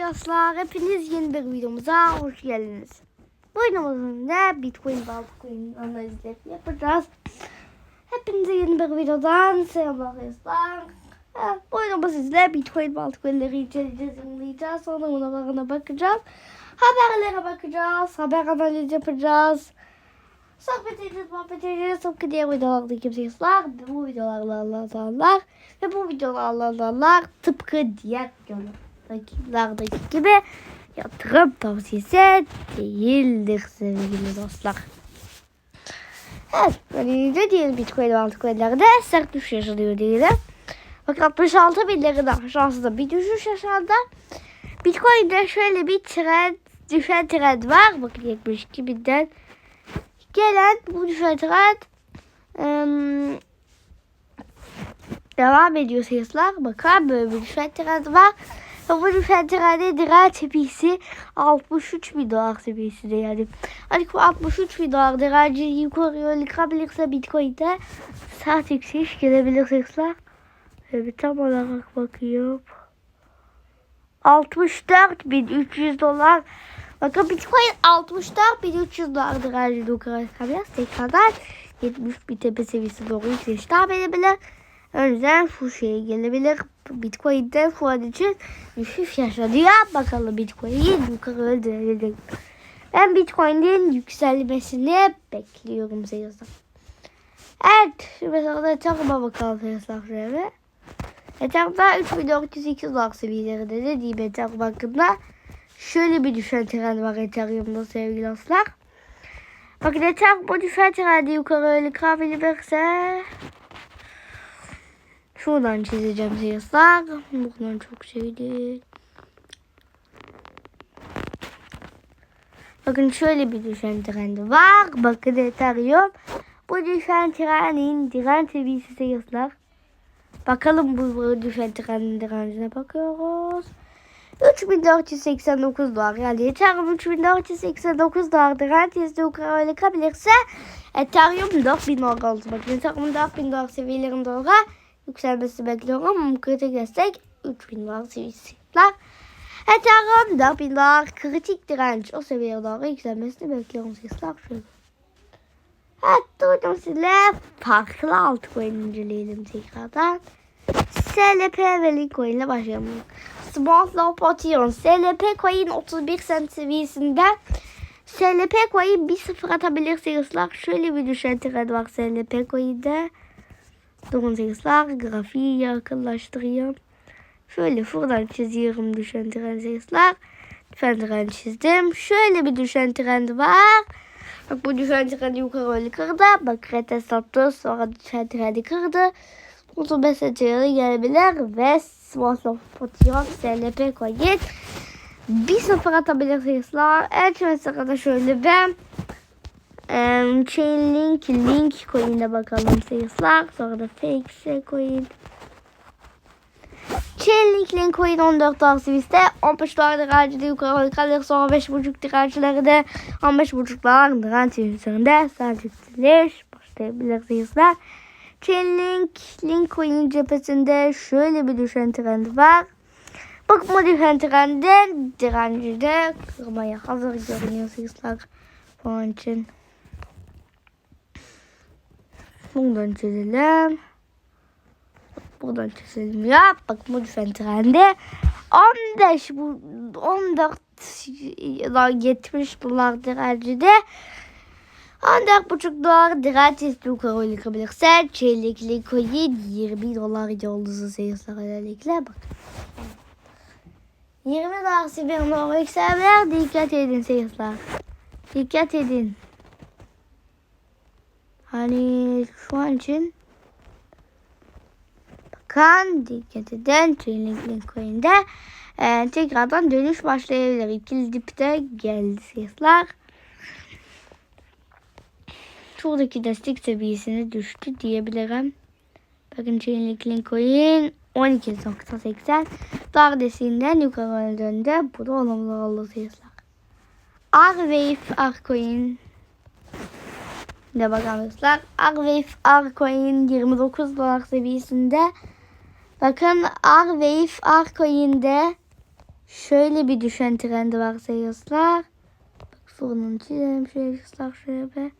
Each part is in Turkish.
dostlar. Hepiniz yeni bir videomuza hoş geldiniz. Bu videomuzun da Bitcoin ve Altcoin analizleri yapacağız. Hepinize yeni bir videodan dostlar. Evet, bu videomda sizle Bitcoin ve Altcoin'leri inceleyeceğiz, inceleyeceğiz. Sonra bunlarına bakacağız. Haberlere bakacağız. Haber analiz yapacağız. Sohbet edeceğiz, muhabbet edeceğiz. Tıpkı diğer videolarda kimseyizler. Bu videolarla anlatanlar ve bu videolarla anlatanlar tıpkı diğer videolardaki gibi yatırım tavsiyesi değildir sevgili dostlar. Evet, böylece diğer Bitcoin altcoin'lerde sert düşüş yaşanıyor diyelim. Bakın 66 binlerin aşağısında bir düşüş yaşandı. Bitcoin'de şöyle bir trend, düşen trend var. Bakın 72 binden gelen bu düşen trend ım, devam ediyor sayıslar. Bakın böyle bir düşen trend var. Bu düşen trendin direnç seviyesi 63 bin dolar seviyesinde yani. Hani bu 63 bin dolar direnci yukarıya yıkabilirse Bitcoin'de sert yükseliş gelebilir sayıslar. Ve bir tam olarak bakıyorum. 64.300 dolar. Bakın Bitcoin 64.300 dolardır herhalde yukarı kalacağız. Tekrardan 70 bin tepe seviyesi doğru yükseliş devam edebilir. O yüzden şu şeye gelebilir. Bitcoin'de şu an için düşüş yaşanıyor. Bakalım Bitcoin'i yukarı öldürebilir. Ben Bitcoin'in yükselmesini bekliyorum sayısın. Evet. Mesela da takıma bakalım şöyle. Etrafta 3402 dolar seviyelerinde de diyeyim Ethereum hakkında. Şöyle bir düşen trend var Ethereum'da sevgili dostlar. Bakın Ethereum bu düşen trendi yukarı öyle kırabilirse şuradan çizeceğim sayıslar. Buradan çok şey. Bakın şöyle bir düşen trendi var. Bakın Ethereum. Bu düşen trendin direnç seviyesi sayıslar. Bakalım bu düşen trendin direncine bakıyoruz. 3489 dolar yani Ethereum 3489 dolar yüzde yukarı öyle kalabilirse Ethereum 4000 dolar oldu. Bakın Ethereum 4000 dolar seviyelerinde dolara yükselmesi bekliyorum ama kritik destek 3000 dolar seviyesiler. Ethereum 4000 dolar kritik direnç o seviyeye doğru yükselmesini bekliyorum sizler şöyle. Evet duydum size farklı altcoin inceleyelim tekrardan. SLP ve Litecoin ile başlayalım. Small Low Potion. SLP coin 31 cent seviyesinde. SLP coin 1-0 atabilir sayıslar. Şöyle bir düşen trend var SLP coin'de. Durun sayıslar. Grafiği yakınlaştırıyorum. Şöyle şuradan çiziyorum düşen trend sayıslar. Düşen trend çizdim. Şöyle bir düşen trend var. Bak bu düşen trendi yukarı öyle kırdı. Bak retest attı. Sonra düşen trendi kırdı. Uzun mesajları gelebilir ve Swanslow Potion SLP koyun. Bir sıfır atabilir sayıslar. Evet mesela şöyle ben um, Chainlink Link coin'e bakalım sayıslar. Sonra da Fake şey coin. Chainlink Link coin 14 dolar seviyesinde 15 dolar direncinde yukarı kalır. Sonra 5.5 dirençleri de 15.5 dolar direnç üzerinde yükseliş başlayabilir sayıslar. Chainlink Link coin cephesinde şöyle bir düşen trend var. Bak bu düşen trendin direnci de kırmaya hazır görünüyor sayıslar onun için. Buradan çizelim. Buradan çizelim ya. Bak bu düşen trendi 15 bu 14 ya 70 dolar direnci de ancak buçuk dolar direnç yukarı yıkabilirse çeyrekli coin 20 dolar yolcusu sayısı özellikle bak. 20 dolar seviyene doğru yükselmeler dikkat edin sayıslar. Dikkat edin. Hani şu an için bakın dikkat edin çeyrekli coin'de e, tekrardan dönüş başlayabilir. İkili dipte geldi sayıslar şuradaki destek seviyesine düştü diyebilirim. Bakın Chainlink Link Coin 12.80 dar desteğinden yukarı döndü. Bu da olumlu oldu sayıslar. R-Wave R-Coin de bakalımızlar. R-Wave R-Coin 29 dolar seviyesinde. Bakın R-Wave R-Coin'de Şöyle bir düşen trendi var sayıslar. Bak sorunun çizelim şöyle ıslar şöyle bir.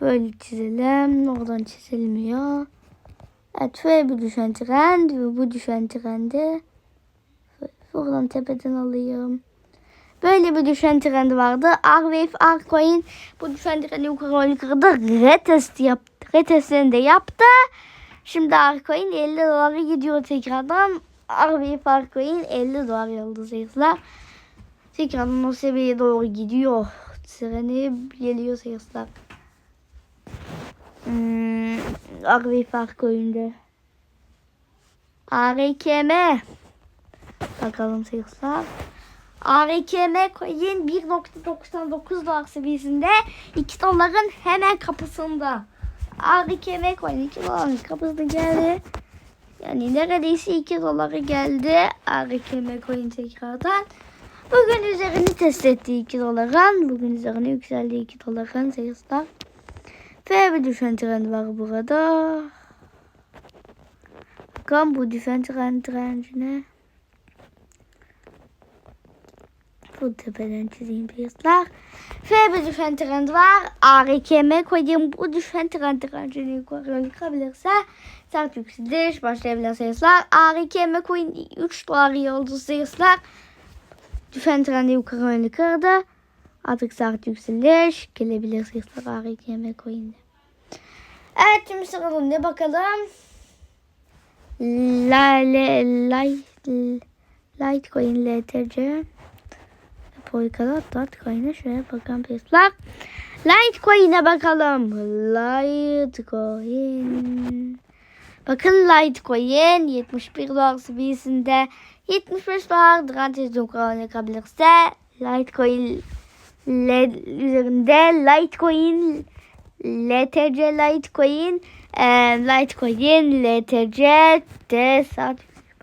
Böyle çizelim. Oradan çizilmiyor. Evet şöyle bir düşen trend ve bu düşen trendi. Buradan tepeden alayım. Böyle bir düşen trendi vardı. Arwave, Arcoin bu düşen trendi yukarı yukarıda retest yaptı. Retestini de yaptı. Şimdi Arcoin 50 dolara gidiyor tekrardan. Arwave, Arcoin 50 dolar yolda sayıslar. Tekrardan o seviyeye doğru gidiyor. Treni geliyor sayıslar. Hmm, Arwave, Arcoin'de. ARKM. Bakalım sayıslar. ARKM coin 1.99 dolar seviyesinde 2 doların hemen kapısında. ARKM coin 2 doların kapısına geldi. Yani neredeyse 2 dolara geldi ARKM coin tekrardan. Bugün üzerini test etti 2 doların. Bugün üzerine yükseldi 2 doların sayıslar. Ve bir düşen trend var burada. Bakalım bu düşen trend trendine. Bu tepeden çizeyim piyasalar. Ve bir düşen trend var. ARKM koyayım. Bu düşen trend trendini yukarı yıkabilirse sert yükseliş başlayabilir sayıslar. ARKM coin 3 dolar yoldu sayıslar. Düşen trendi yukarı yukarıda. Artık sert yükseliş gelebilir sayıslar ARKM coin'de. Evet şimdi sırada ne bakalım. La, la, light, Litecoin LTC. Polkadot Litecoin'e şöyle bakalım piyasalar. Litecoin'e bakalım. Litecoin. Bakın Litecoin 71 dolar seviyesinde 75 dolar direnç yukarı kalırsa Litecoin L üzerinde Litecoin LTC Litecoin e, Litecoin LTC de saat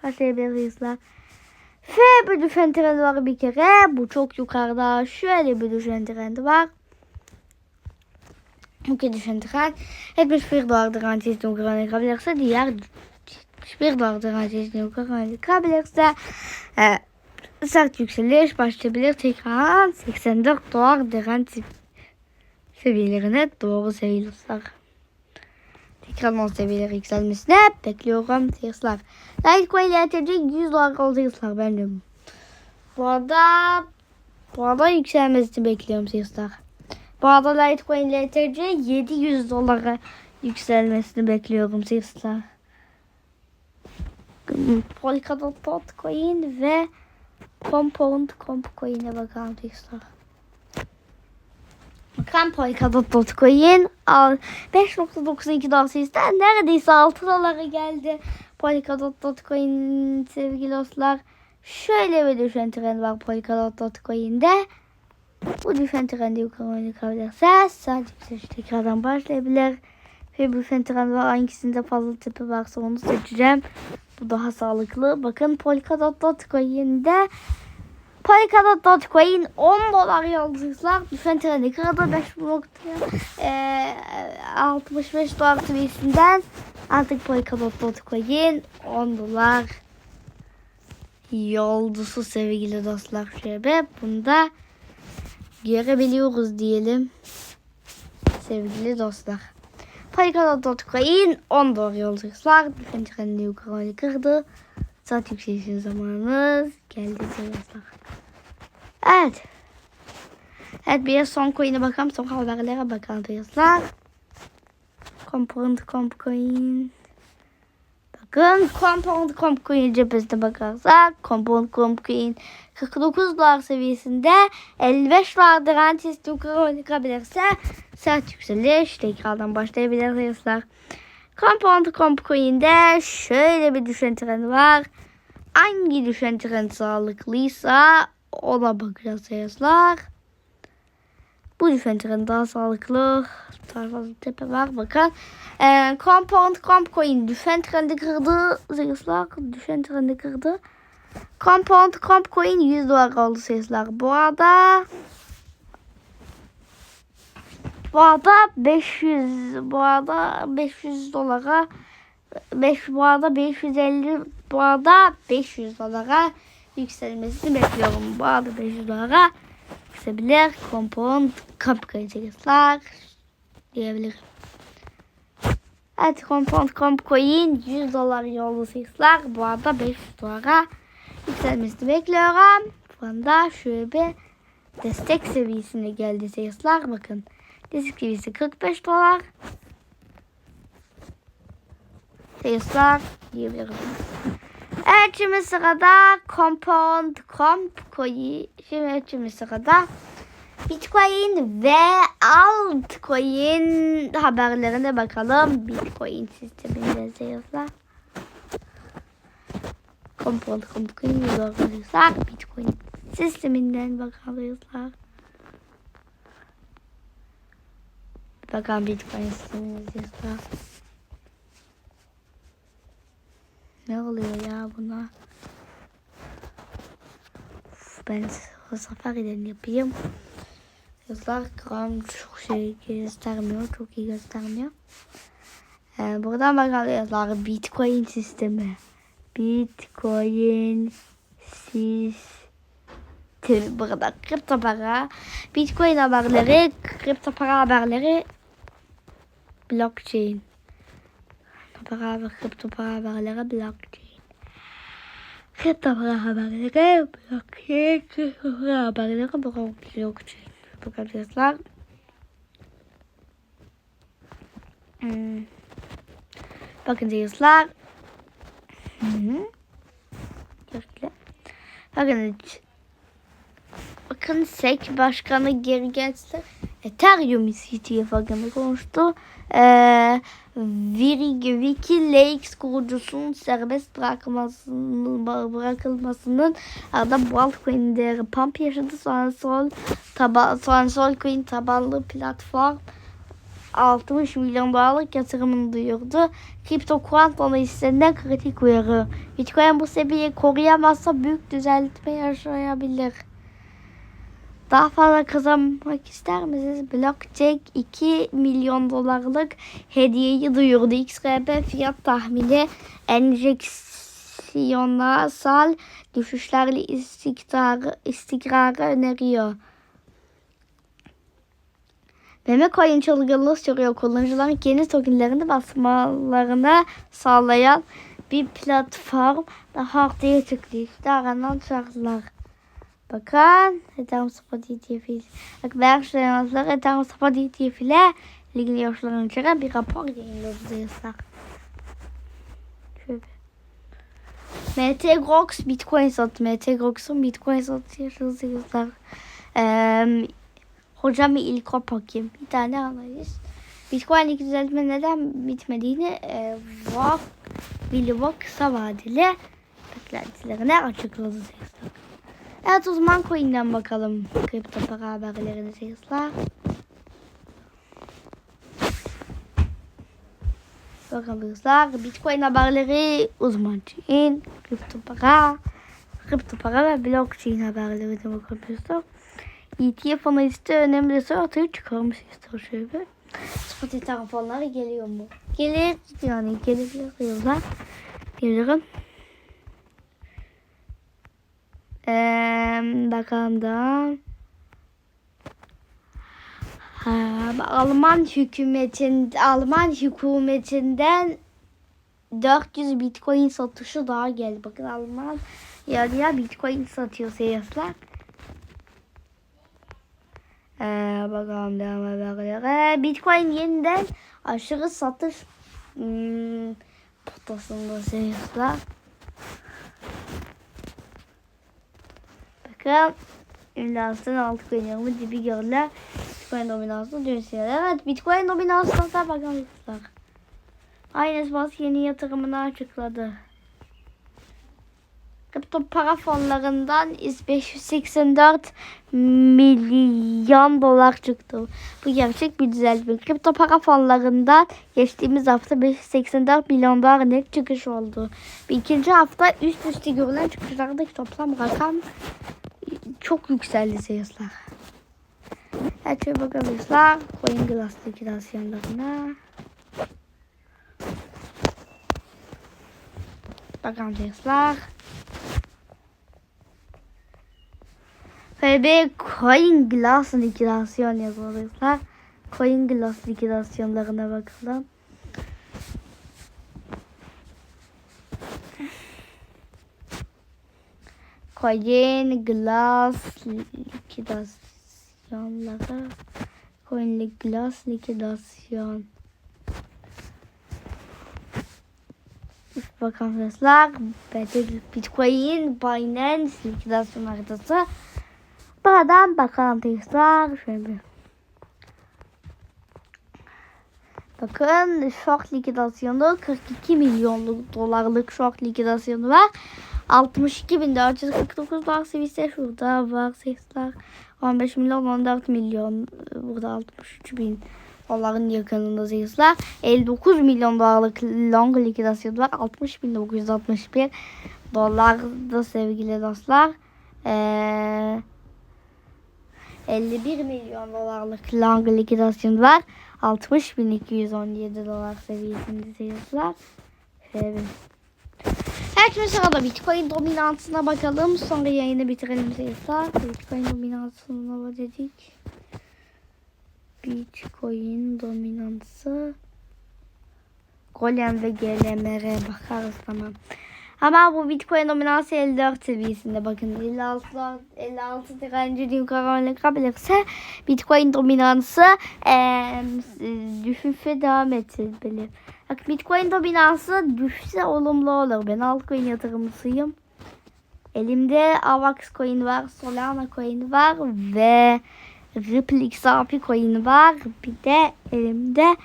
başlayabiliriz. Ve bir düşen trendi var bir kere. Bu çok yukarıda. Şöyle bir düşen trendi var. Bu düşen trend. 71 dolar garantisi yukarı kalırsa diğer 71 dolar garantisi yukarı kalırsa e, sert yükseliş başlayabilir. Tekrar 84 dolar garanti seviyelerine doğru sayılırsak. Tekrardan seviyeler yükselmesine bekliyorum sayıslar. Litecoin LTC 100 dolar oldu sayıslar benim. Bu arada bu arada yükselmesini bekliyorum sayıslar. Bu arada Litecoin LTC 700 dolara yükselmesini bekliyorum sayıslar. Polkadot Potcoin ve Compound Comp Coin'e bakalım sayıslar. Bakalım Polkadot Potcoin 5.92 dolar sayısından neredeyse 6 dolara geldi. Polkadot Potcoin sevgili dostlar. Şöyle bir düşen trend var Polkadot Potcoin'de. Bu düşen trendi yukarı kalırsa sadece yükseliş tekrardan başlayabilir. Ve düşen trend var. Hangisinde fazla tipi varsa onu seçeceğim. Bu daha sağlıklı. Bakın Polkadot Polkadot Dogecoin 10 dolar yıldızlar. Düşen trendi kırdı 5 noktaya. Ee, 65 dolar seviyesinden artık Polkadot Dogecoin 10 dolar yolcusu sevgili dostlar. Şöyle bunda görebiliyoruz diyelim. Sevgili dostlar. Polkadot Dogecoin 10 dolar yolcular. Düşen trendi yukarı kırdı. Saat yükselişin zamanımız geldi dostlar. Evet. Evet bir son coin'e bakalım. Son haberlere bakalım dostlar. Compound Comp Coin. Bakın Compound Comp Coin cephesine bakarsak Compound Comp Coin 49 dolar seviyesinde 55 dolar garantisi yukarı çıkabilirse sert yükseliş tekrardan başlayabilir dostlar. Compound Comp Coin'de şöyle bir düşen trend var. Hangi düşen trend sağlıklıysa ona bakacağız. Bu trend daha sağlıklı. Fazla tepe var bakın. Ee, Compound Comp Coin düşen trendi kırdı sayıslar. Düşen trendi kırdı. Compound Comp Coin 100 dolar oldu sayıslar. Bu arada bu arada 500 bu arada 500 dolara 5 bu arada 550 bu arada 500 dolara yükselmesini bekliyorum. Bu arada 500 dolara yüksebilir. Compound kamp kayıcılar diyebilirim. Evet Compound Comp Coin 100 dolar sesler. Bu arada 500 dolara yükselmesini bekliyorum. Şu anda şöyle bir destek seviyesine geldi sesler. Bakın destek seviyesi 45 dolar. Sesler diyebilirim. Evet şimdi sırada Compound Comp. Şimdi şimdi sırada Bitcoin ve altcoin haberlerine bakalım. Bitcoin sisteminde seyirler. Compound Compound yorumlarsak Bitcoin sisteminden bakalıyorlar. Bakalım Bitcoin sisteminde seyirler. Ne oluyor ya buna? Ben o safariden yapayım. Yazılar gram çok şey göstermiyor. Çok iyi göstermiyor. Ee, buradan bakalım yazılar Bitcoin sistemi. Bitcoin sistemi. Burada kripto para. Bitcoin haberleri. Kripto para haberleri. Blockchain. Para ve kripto para haberleri blockchain. Kripto para haberleri blockchain. Kripto para haberleri blockchain. Arkadaşlar. Hmm. Bakın arkadaşlar. Hı hı. Şöyle. Bakın. Bakın SEC başkanı geri geldi. Ethereum CTF hakkında konuştu. Ee, Wikileaks kurucusunun serbest bırakılmasının, bırakılmasının bu altcoin değeri pump yaşadı. Sonra sol, taba, sonra sol coin tabanlı platform 60 milyon dolarlık yatırımını duyurdu. Kripto kuant analistlerine kritik uyarı. Bitcoin bu seviyeyi koruyamazsa büyük düzeltme yaşayabilir. Daha fazla kazanmak ister misiniz? Blockchain 2 milyon dolarlık hediyeyi duyurdu. XRP fiyat tahmini enjeksiyonasal düşüşlerle istikrarı, istikrarı öneriyor. Meme coin çılgınlığı sürüyor. Kullanıcıların yeni tokenlerini basmalarını sağlayan bir platform daha ortaya çıktı. İşte aranan şartlar. Bakın Ethereum Spot ETF arkadaşlar Ethereum Spot ETF ile ilgili içeren bir rapor yayınladı yazar. Şöyle. MT Grox Bitcoin satı. MT Grox'un Bitcoin satı yazar. Ee, hocam ilk o bakayım. Bir tane analiz. Bitcoin'deki düzeltme neden bitmediğini e, Vok, Willy Vok kısa vadeli beklentilerine açıkladı. Yazar. Evet uzman coin'den bakalım. Kripto para haberlerini seyirciler. Bakalımızlar. Bitcoin haberleri uzman coin. Kripto para. Kripto para ve blockchain haberleri de bakabiliyoruz. ETF analisti önemli ortaya çıkarmış ister şöyle. Spotify telefonları geliyor mu? Gelir yani gelebiliyorlar. Gelirim. Ee, bakalım da. Ha, Alman hükümetin Alman hükümetinden 400 Bitcoin satışı daha geldi. Bakın Alman yarıya Bitcoin satıyor seyirciler. Ee, bakalım devam haberlere. Bitcoin yeniden aşırı satış hmm, potasında seyirciler. Bakın imlasının altı koyuyorum. Dibi görüler. Bitcoin dominasyonu dönüşüyor. Evet Bitcoin dominasyonuna bakalım. Aynı Esbas yeni yatırımını açıkladı. Kripto para fonlarından 584 milyon dolar çıktı. Bu gerçek bir düzeltme. Kripto para fonlarından geçtiğimiz hafta 584 milyon dolar net çıkış oldu. Bir ikinci hafta üst üste görülen çıkışlardaki toplam rakam çok yükseldi seyirciler. Evet şöyle bakabilirsler. Coin Glass liküdasyonlarına. Bakalım. Şöyle bir coin glass likidasyon yazılırlar. Coin glass likidasyonlarına bakalım. Coin glass likidasyonları. Coin glass likidasyon. Bakalım arkadaşlar. Bitcoin Binance likidasyon haritası. Buradan bakalım arkadaşlar. Şöyle bir. Bakın short likidasyonu 42 milyonluk dolarlık short likidasyonu var. 62.449 dolar seviyesi şurada var sesler. 15 milyon 14 milyon burada 63 bin doların yakınında sesler. 59 milyon dolarlık long likidasyon var. 60.961 dolarda sevgili dostlar. Eee 51 milyon dolarlık long likidasyon var. 60.217 dolar seviyesinde seyirciler. Evet. Herkese sırada Bitcoin dominansına bakalım. Sonra yayını bitirelim seyirciler. Bitcoin dominansına dedik. Bitcoin dominansı. Golem ve GLMR'e bakarız tamam. Ama bu Bitcoin dominansı 54 seviyesinde bakın 56 56 direnci yukarı oynayabilirse Bitcoin dominansı e, düşüşe devam etmeli. Bak Bitcoin dominansı düşse olumlu olur. Ben altcoin yatırımcısıyım. Elimde AVAX coin var, Solana coin var ve Ripple XRP coin var. Bir de elimde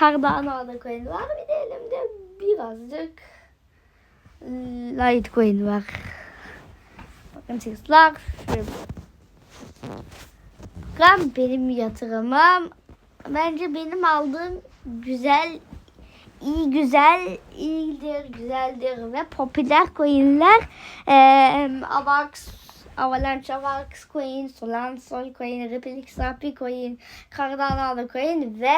Cardano coin var. Bir de elimde birazcık Litecoin var. Bakın sizler. Bakın benim yatırımım. Bence benim aldığım güzel iyi güzel iyidir güzeldir ve popüler coinler ee, Avax Avalanche Avax Coin, Solana Sol Coin, Ripple XRP Coin, Cardano Coin ve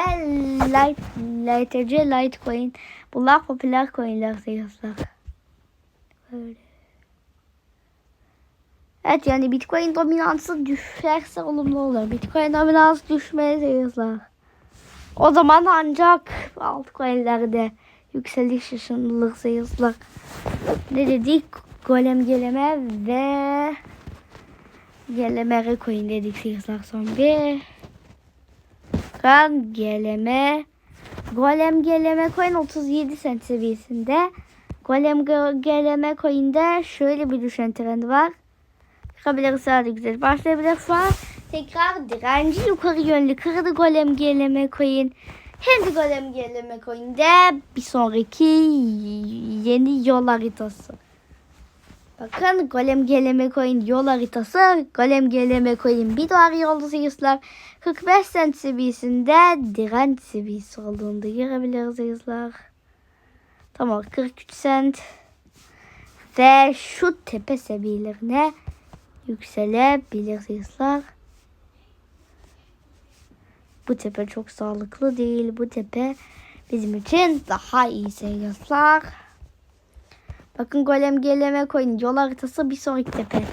Light, LTC Litecoin. Bunlar popüler coinler sayıslar. Evet yani Bitcoin dominansı düşerse olumlu olur. Bitcoin dominansı düşmeye sayıslar. O zaman ancak altcoin'lerde yükseliş yaşanılır sayıslar. Ne dedik? Golem geleme ve geleme coin dedik sayıslar son bir. Kan geleme Golem geleme coin 37 cent seviyesinde. Golem geleme coin'de şöyle bir düşen trendi var. Çıkabilir sadece güzel başlayabilir an. Tekrar direnci yukarı yönlü kırdı golem geleme. Hem de golem geleme coin'de bir sonraki yeni yol haritası. Bakın golem geleme coin yol haritası. Golem geleme coin bir dolar yolda sayıslar. 45 cent seviyesinde direnç seviyesi olduğunu görebiliriz sayıslar. Tamam 43 cent. Ve şu tepe seviyelerine yükselebilir sayıslar. Bu tepe çok sağlıklı değil. Bu tepe bizim için daha iyi sayıslar. Bakın golem geleme koyun. Yol haritası bir sonraki tepe.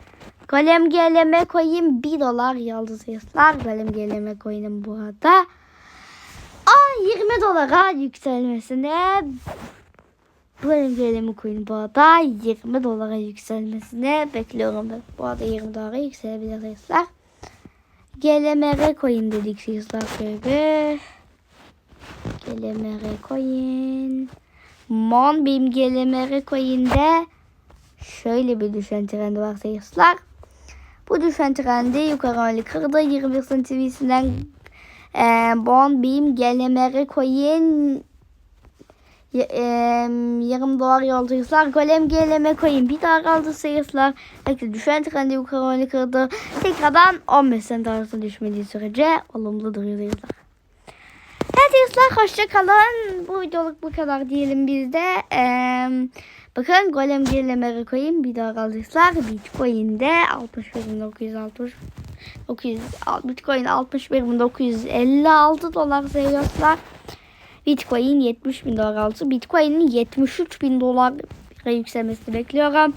Golem geleme koyayım 1 dolar yaldı sayıslar. Golem geleme koyun bu arada. Aa, 20 dolara yükselmesine Golem geleme koyun bu arada 20 dolara yükselmesine bekliyorum. Bu arada 20 dolara yükselebilir sayıslar. GLMR coin dedik sizler gibi. GLMR coin. Mon benim GLMR coin'de şöyle bir düşen trendi var sayıslar. Bu düşen trendi yukarı öyle kırdı. 21 cent seviyesinden e, Bon benim GLMR coin e, yarım dolar yolcuyuzlar. Golem geleme koyayım. Bir daha kaldı sayıslar. Belki düşen trendi yukarı öyle kırdı. Tekrardan 15 cent arası düşmediği sürece olumlu duruyor Evet sayıslar hoşça kalın. Bu videoluk bu kadar diyelim biz de. Ee, bakın golem gelemeri koyayım. Bir daha kaldıysak Bitcoin'de 61.960 900, Bitcoin 61.956 dolar sayıyorlar. Bitcoin 70 bin dolar altı. Bitcoin'in 73 bin dolara yükselmesini bekliyorum.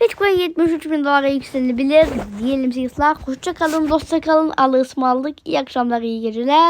Bitcoin 73 bin dolara yükselebilir. Diyelim sizler. Hoşça kalın, dostça kalın. Allah'a ısmarladık. İyi akşamlar, iyi geceler.